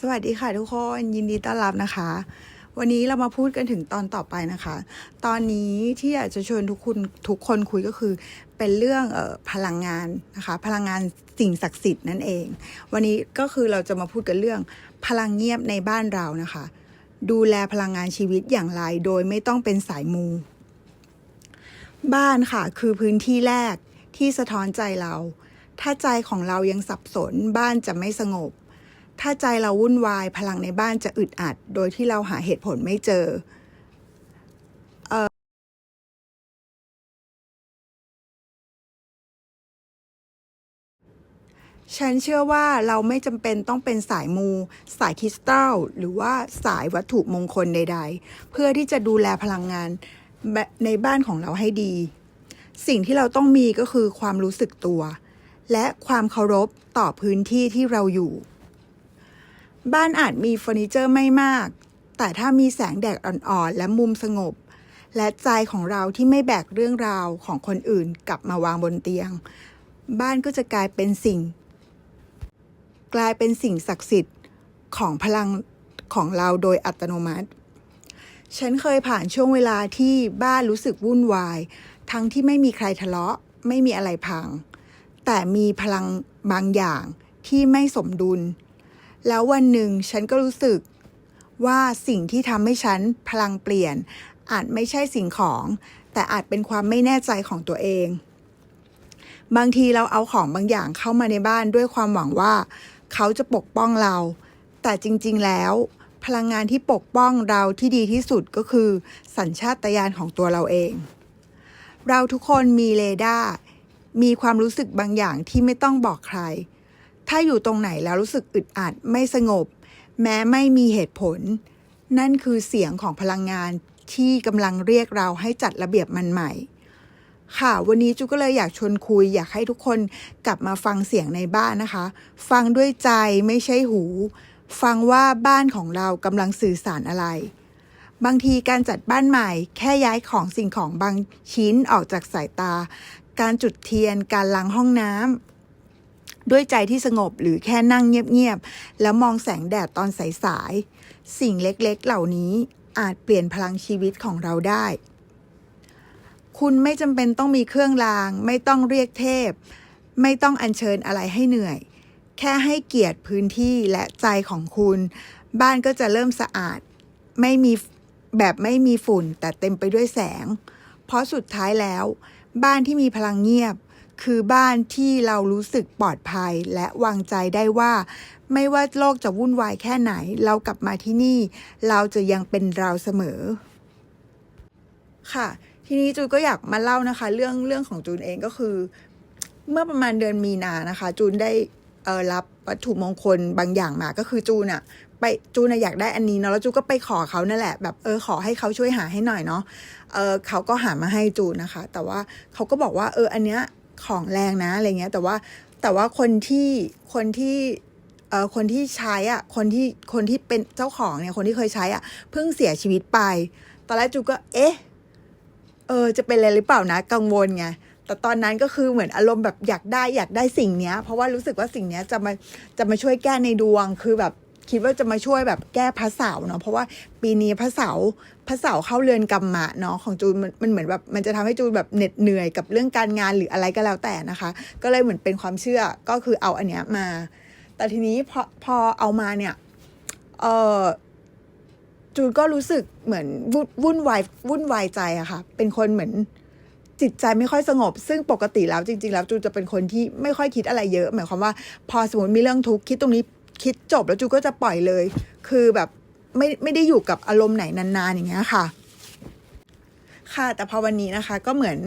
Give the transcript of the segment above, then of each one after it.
สวัสดีค่ะทุกคนยินดีต้อนรับนะคะ วันนี้เรามาพูดกันถึงตอนต่อไปนะคะ ตอนนี้ที่อยากจะชวนทุกคนทุกคนคุยก็คือ เป็นเรื่องออพลังงานนะคะ พลังงานสิ่งศักดิ์สิทธิ์นั่นเอง วันนี้ก็คือเราจะมาพูดกันเรื่อง พลังเงียบในบ้านเรานะคะ ดูแลพลังงานชีวิตอย่างไรโดยไม่ต้องเป็นสายมู บ้านค่ะ คือพื้นที่แรกที่สะท้อนใจเรา ถ้าใจของเรายังสับสนบ้านจะไม่สงบ ถ้าใจเราวุ่นวายพลังในบ้านจะอึดอัด โดยที่เราหาเหตุผลไม่เจอฉันเชื่อว่าเราไม่จำเป็นต้องเป็นสายมู สายคริสตัลหรือว่าสายวัตถุมงคลใด ๆ เพื่อที่จะดูแลพลังงานในบ้านของเราให้ดี สิ่งที่เราต้องมีก็คือความรู้สึกตัว และความเคารพต่อพื้นที่ที่เราอยู่ บ้านอาจมีเฟอร์นิเจอร์ไม่มาก แต่ถ้ามีแสงแดดอ่อนๆ และมุมสงบ และใจของเราที่ไม่แบกเรื่องราวของคนอื่นกลับมาวางบนเตียง บ้านก็จะกลายเป็นสิ่ง กลายเป็นสิ่งศักดิ์สิทธิ์ของพลังของเราโดยอัตโนมัติ ฉันเคยผ่านช่วงเวลาที่บ้านรู้สึกวุ่นวาย ทั้งที่ไม่มีใครทะเลาะ ไม่มีอะไรพัง แต่มีพลังบางอย่างที่ไม่สมดุล แล้ววันหนึ่งฉันก็รู้สึกว่าสิ่งที่ทำให้ฉันพลังเปลี่ยน อาจไม่ใช่สิ่งของ แต่อาจเป็นความไม่แน่ใจของตัวเอง บางทีเราเอาของบางอย่างเข้ามาในบ้านด้วยความหวังว่า เขาจะปกป้องเรา แต่จริง ๆ แล้ว พลังงานที่ปกป้องเราที่ดีที่สุดก็คือ สัญชาตญาณของตัวเราเอง เราทุกคนมีเรดาร์มีความรู้สึกบางอย่างที่ไม่ต้องบอกใคร ถ้าอยู่ตรงไหนแล้วรู้สึกอึดอัดไม่สงบ แม้ไม่มีเหตุผล นั่นคือเสียงของพลังงานที่กำลังเรียกเราให้จัดระเบียบมันใหม่ ค่ะ วันนี้จูก็เลยอยากชวนคุย อยากให้ทุกคนกลับมาฟังเสียงในบ้านนะคะ ฟังด้วยใจไม่ใช่หู ฟังว่าบ้านของเรากำลังสื่อสารอะไร บางทีการจัดบ้านใหม่ แค่ย้ายของสิ่งของบางชิ้นออกจากสายตา การจุดเทียน การล้างห้องน้ำ ด้วยใจที่สงบหรือแค่นั่งเงียบๆ แล้วมองแสงแดดตอนสายๆ สิ่งเล็กๆ เหล่านี้อาจเปลี่ยนพลังชีวิตของเราได้ คุณไม่จำเป็นต้องมีเครื่องราง ไม่ต้องเรียกเทพ ไม่ต้องอัญเชิญอะไรให้เหนื่อย แค่ให้เกียรติพื้นที่และใจของคุณ บ้านก็จะเริ่มสะอาด ไม่มีแบบไม่มีฝุ่นแต่เต็มไปด้วยแสง เพราะสุดท้ายแล้ว บ้านที่มีพลังเงียบ คือบ้านที่เรารู้สึกปลอดภัยและวางใจได้ว่า ไม่ว่าโลกจะวุ่นวายแค่ไหน เรากลับมาที่นี่ เราจะยังเป็นเราเสมอ ค่ะ ทีนี้จูนก็อยากมาเล่านะคะ เรื่องเรื่องของจูนเองก็คือ เมื่อประมาณเดือนมีนานะคะ จูนได้เออรับวัตถุมงคลบางอย่างมาก็คือจูนอะไปจูนอยากได้อันนี้เนาะแล้วจูนก็ไปขอเขานั่นแหละแบบเออขอให้เขาช่วยหาให้หน่อยเนาะเออเขาก็หามาให้จูนนะคะ แต่ว่าเขาก็บอกว่าเอออันเนี้ย ของแรงนะอะไรเงี้ยแต่ว่าแต่ว่าคนที่คนที่เอ่อคนที่ใช้อะคนที่คนที่เป็นเจ้าของเนี่ยคนที่เคยใช้อะเพิ่งเสียชีวิตไป ตอนแรกจูก็เอ๊ะเออจะเป็นอะไรหรือเปล่านะกังวลไงแต่ตอนนั้นก็คือเหมือนอารมณ์แบบอยากได้อยากได้สิ่งเนี้ย เพราะว่ารู้สึกว่าสิ่งเนี้ยจะมาจะมาช่วยแก้ในดวงคือแบบ คิดว่าจะมาช่วยแบบแก้พระเสาร์เนาะเพราะว่าปีนี้พระเสาร์พระเสาร์เข้าเรือนกรรมะเนาะของจูนมันมันเหมือนแบบมันจะทำให้จูนแบบเหน็ดเหนื่อยกับเรื่องการงานหรืออะไรก็แล้วแต่นะคะ ก็เลยเหมือนเป็นความเชื่อก็คือเอาอันเนี้ยมา แต่ทีนี้พอพอเอามาเนี่ยเออจูนก็รู้สึกเหมือนวุ่นวุ่นวายวุ่นวายใจอะค่ะ เป็นคนเหมือนจิตใจไม่ค่อยสงบ ซึ่งปกติแล้วจริง ๆ แล้วจูนจะเป็นคนที่ไม่ค่อยคิดอะไรเยอะ หมายความว่า พอสมมติมีเรื่องทุกข์คิดตรงนี้ คิดจบแล้วจูก็จะปล่อยเลย คือแบบไม่ไม่ได้อยู่กับอารมณ์ไหนนานๆอย่างเงี้ยค่ะ ค่ะแต่พอวันนี้นะคะก็เหมือน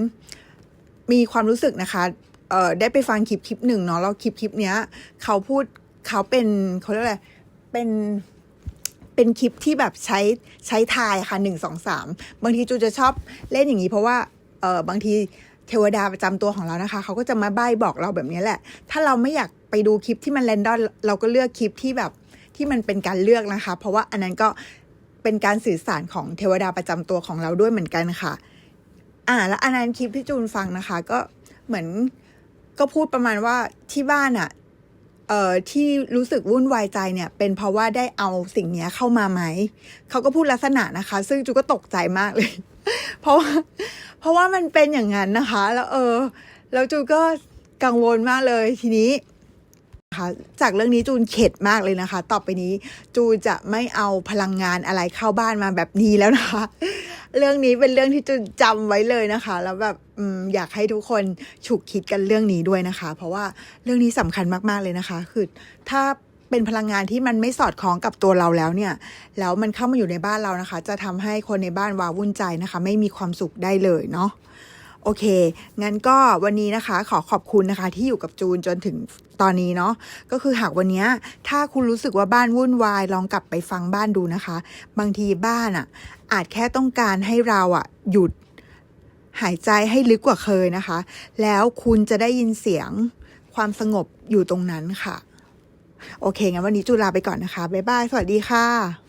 มีความรู้สึกนะคะเอ่อได้ไปฟังคลิปคลิปหนึ่งเนาะแล้วคลิปคลิปเนี้ย เขาพูดเขาเป็นเขาเรียกอะไรเป็นเป็นคลิปที่แบบใช้ใช้ทายค่ะหนึ่งสองสามบางทีจูจะชอบเล่นอย่างนี้เพราะว่าเออบางทีเทวดาประจำตัวของเรานะคะ เขาก็จะมาใบ้บอกเราแบบนี้แหละ ถ้าเราไม่อยาก ไปดูคลิปที่มันแรนดอมเราก็เลือกคลิปที่แบบที่มันเป็นการเลือกนะคะ เพราะว่าอันนั้นก็เป็นการสื่อสารของเทวดาประจำตัวของเราด้วยเหมือนกันค่ะ อ่า แล้วอันนั้นคลิปที่จูนฟังนะคะ ก็เหมือนก็พูดประมาณว่าที่บ้านอะเอ่อที่รู้สึกวุ่นวายใจเนี่ยเป็นเพราะว่าได้เอาสิ่งนี้เข้ามาไหมเขาก็พูดลักษณะนะคะ ซึ่งจูก็ตกใจมากเลย เพราะว่าเพราะว่ามันเป็นอย่างนั้นนะคะ แล้วเออแล้วจูก็กังวลมากเลยทีนี้ คะจากเรื่องนี้จูนเข็ดมากเลยนะคะ ต่อไปนี้จูจะไม่เอาพลังงานอะไรเข้าบ้านมาแบบนี้แล้วนะคะ เรื่องนี้เป็นเรื่องที่จูนจำไว้เลยนะคะ แล้วแบบอยากให้ทุกคนฉุกคิดกันเรื่องนี้ด้วยนะคะ เพราะว่าเรื่องนี้สำคัญมากๆเลยนะคะ คือถ้าเป็นพลังงานที่มันไม่สอดคล้องกับตัวเราแล้วเนี่ย แล้วมันเข้ามาอยู่ในบ้านเรานะคะ จะทำให้คนในบ้านว้าวุ่นใจนะคะ ไม่มีความสุขได้เลยเนาะ โอเค งั้นก็วันนี้นะคะขอขอบคุณนะคะที่อยู่กับจูนจนถึงตอนนี้เนาะก็คือหากวันนี้ถ้าคุณรู้สึกว่าบ้านวุ่นวายลองกลับไปฟังบ้านดูนะคะ บางทีบ้านอะ่ะ อาจแค่ต้องการให้เราอะ่ะ หยุดหายใจให้ลึกกว่าเคยนะคะ แล้วคุณจะได้ยินเสียงความสงบอยู่ตรงนั้นค่ะ โอเคงั้นวันนี้จูลาไปก่อนนะคะบ๊ายบายสวัสดีค่ะ